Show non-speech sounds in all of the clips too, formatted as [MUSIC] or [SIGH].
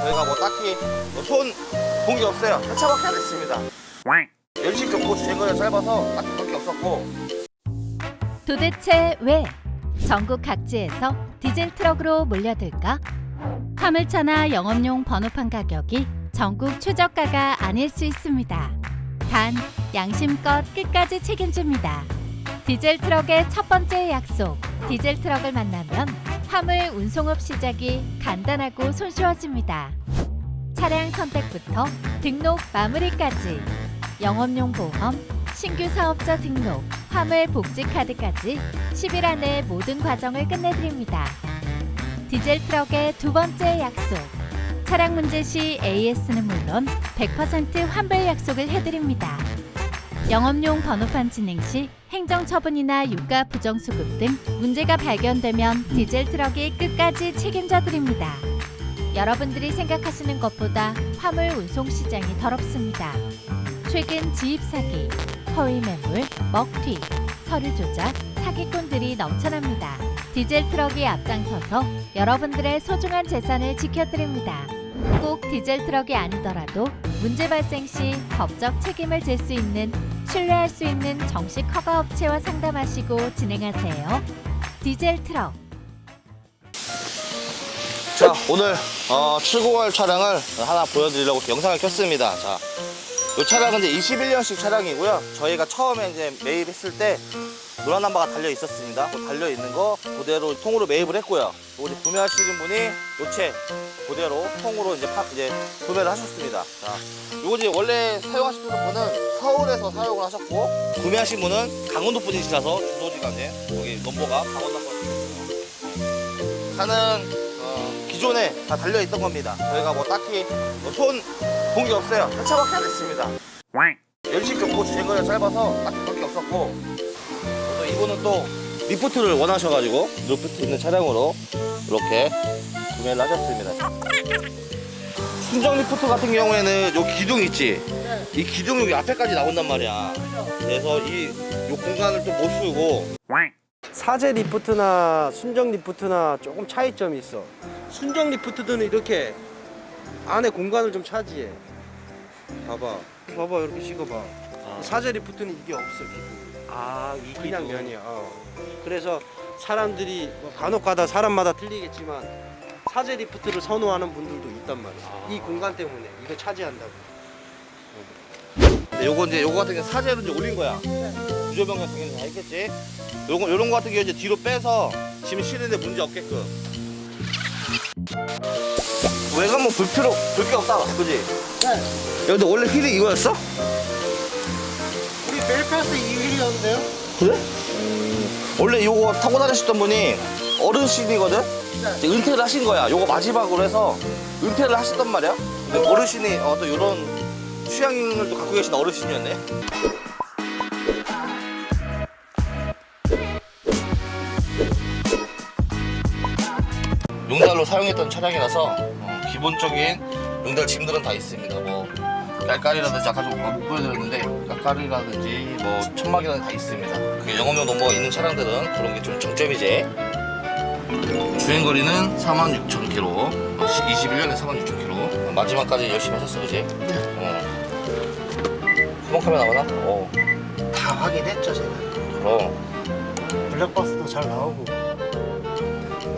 저희가 뭐 딱히 뭐손 본게 없어요. 세차밖에 안 했습니다. 연식 좋고 주행거리가 짧아서 게 없었고 도대체 왜 전국 각지에서 디젤 트럭으로 몰려들까? 화물차나 영업용 번호판 가격이 전국 최저가가 아닐 수 있습니다. 단 양심껏 끝까지 책임집니다. 디젤 트럭의 첫 번째 약속. 디젤 트럭을 만나면 화물 운송업 시작이 간단하고 손쉬워집니다. 차량 선택부터 등록 마무리까지 영업용 보험, 신규 사업자 등록, 화물 복지 카드까지 10일 안에 모든 과정을 끝내드립니다. 디젤 트럭의 두 번째 약속. 차량 문제 시 AS는 물론 100% 환불 약속을 해드립니다. 영업용 번호판 진행 시 행정처분이나 유가 부정수급 등 문제가 발견되면 디젤 트럭이 끝까지 책임져 드립니다. 여러분들이 생각하시는 것보다 화물 운송 시장이 더럽습니다. 최근 지입 사기, 허위 매물, 먹튀, 서류 조작, 사기꾼들이 넘쳐납니다. 디젤 트럭이 앞장서서 여러분들의 소중한 재산을 지켜드립니다. 꼭 디젤 트럭이 아니더라도 문제 발생 시 법적 책임을 질 수 있는 신뢰할 수 있는 정식 허가 업체와 상담하시고 진행하세요. 디젤 트럭 자 오늘 어, 출고할 차량을 하나 보여드리려고 영상을 켰습니다. 자, 이 차량은 이제 21년식 차량이고요. 저희가 처음에 이제 매입했을 때 노란 남바가 달려 있었습니다. 그 달려 있는 거 그대로 통으로 매입을 했고요. 이제 구매하시는 분이 요체 그대로 통으로 이제 파, 이제 구매를 하셨습니다. 자, 요거 이제 원래 사용하시는 분은 서울에서 사용을 하셨고 구매하신 분은 강원도 분이시라서 주소지가 이제 여기 넘버가 강원 넘버 차는 어, 기존에 다 달려 있던 겁니다. 저희가 뭐 딱히 손 본 게 없어요. 세차밖에 안 했습니다. 연식 좋고 주행거리가 짧아서 딱히 볼게 없었고 또 이분은 또 리프트를 원하셔가지고 리프트 있는 차량으로 이렇게 구매를 하셨습니다. 순정 리프트 같은 경우에는 요 기둥 있지? 이 기둥 여기 앞에까지 나온단 말이야. 그래서 이 요 공간을 또못 쓰고 사제 리프트나 순정 리프트나 조금 차이점이 있어. 순정 리프트들은 이렇게 안에 공간을 좀 차지해. 봐봐. 봐봐 이렇게 식어봐. 사제 리프트는 이게 없어 기둥. 아, 이 그냥 면이야. 어. 그래서 사람들이 뭐 간혹가다 사람마다 틀리겠지만 사제 리프트를 선호하는 분들도 있단 말이야. 이 공간 때문에 이거 차지한다고. 네, 요거 이제 요거 같은 경우 사제로 이제 올린 거야. 구조 변경 당연히 다 했겠지. 요거 요런 거 같은 경우 이제 뒤로 빼서 짐 실는데 문제 없게끔. 외관 뭐 불필요 불게 없다, 그지? 네. 야, 근데 원래 휠이 이거였어? 우리 벨파스 2휠이었는데요? 그래? 원래 요거 타고 다니셨던 분이 어르신이거든? 이제 은퇴를 하신 거야. 요거 마지막으로 해서 은퇴를 하셨단 말이야. 근데 어르신이 어, 또 요런 취향을 또 갖고 계신 어르신이었네. 용달로 사용했던 차량이라서 어, 기본적인 용달 짐들은 다 있습니다. 뭐 깔깔이라든지 아까 좀못 보여드렸는데 깔깔이라든지 뭐 천막이라든지 다 있습니다. 그 영업용 넘버가 있는 차량들은 그런 게좀 장점이지. 주행거리는 46,000km, 21년에 46,000km. 마지막까지 열심히 하셨어, 그지? 네. 어. 후방 카메라 나오나? 어, 다 확인했죠 제가. 그럼. 블랙박스도 잘 나오고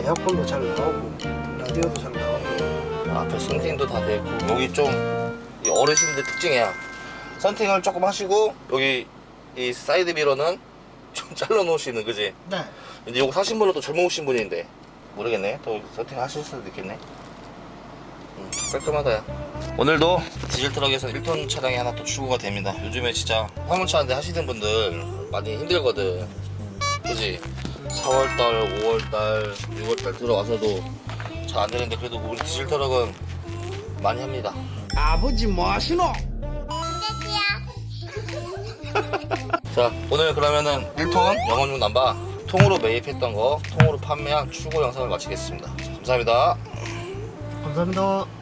에어컨도 잘 나오고 라디오도 잘 나오고 앞에 선팅도 다 돼 있고 여기 좀이 어르신들 특징이야. 선팅을 조금 하시고 여기 이 사이드 미러는 [LAUGHS] 좀 잘라 놓으시는 그지? 네. 근데 요거 사신 분은 또 젊으신 분인데 모르겠네. 또 선팅 하실 수도 있겠네. 음, 깔끔하다. 야 오늘도 디젤 트럭에서 1톤 차량이 하나 또 출고가 됩니다. 요즘에 진짜 화물차 한대 하시는 분들 많이 힘들거든. 그지? 4월달 5월달 6월달 들어와서도 잘 안 되는데 그래도 우리 디젤 트럭은 많이 합니다. 아버지 뭐 하시노? 자 오늘 그러면은 1톤 영업용 남바 통으로 매입했던 거 통으로 판매한 출고 영상을 마치겠습니다. 감사합니다. 감사합니다